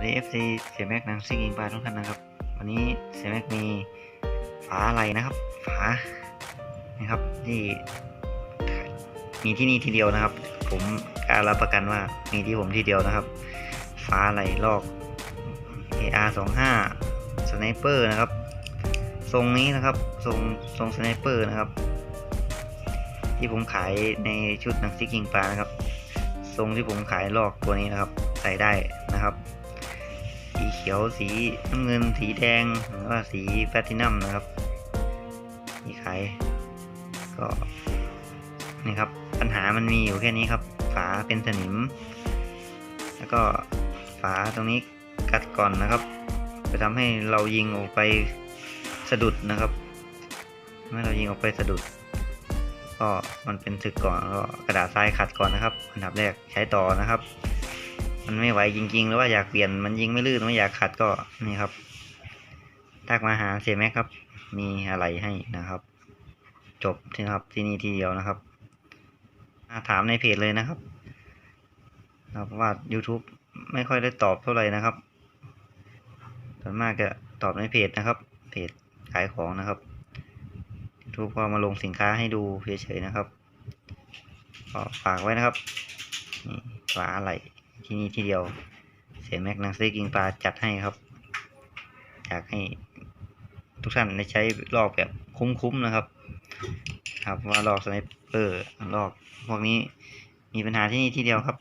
วันนี้ FC เสียแม็กนางซิ่งยิงปลาทุกท่านนะครับ วันนี้เสียแม็กมีฝาอะไรนะครับ ฝานะครับที่มีที่นี่ทีเดียวนะครับ ผมกล้ารรับประกันว่ามีที่ผมที่เดียวนะครับฝาอะไรลอก AR 2 5 สไนเปอร์นะครับ ทรงนี้นะครับ ทรงทรงสไนเปอร์นะครับ ที่ผมขายในชุดนังซิกยิงปลานะครับ ทรงที่ผมขายลอกตัวนี้นะครับ ใส่ได้นะครับ เขียวสีน้ำเงินสีแดงหรือว่าสีแพลตินัมนะครับที่ขายก็นี่ครับปัญหามันมีอยู่แค่นี้ครับ ฝาเป็นสนิม แล้วก็ฝาตรงนี้กัดก่อนนะครับจะทำให้เรายิงออกไปสะดุดนะครับเมื่อเรายิงออกไปสะดุด ก็มันเป็นศึกก่อนก็กระดาษทรายขัดก่อนนะครับ อันดับแรกใช้ต่อนะครับ มันไม่ไหวจริงๆ หรือว่าอยากเปลี่ยนมันยิงไม่ลื่นไม่อยากขัดก็นี่ครับทักมาหาเซแม็กครับ มีอะไรให้นะครับ จบที่ครับที่นี่ทีเดียวนะครับาถามในเพจเลยนะครับเพราะว่า YouTube ไม่ค่อยได้ตอบเท่าไหร่นะครับส่วนมากจะตอบในเพจนะครับ เพจขายของนะครับ YouTube ก็มาลงสินค้าให้ดูเฉยๆนะครับก็ฝากไว้นะครับนี่ฝาอะไร ที่นี่ที่เดียว เสียแม็กนังซีกิงปลาจัดให้ครับ อยากให้ทุกท่านได้ใช้ลอกแบบคุ้มๆนะครับ ครับว่าลอกสไนเปอร์ลอกพวกนี้มีปัญหาที่นี่ที่เดียวครับ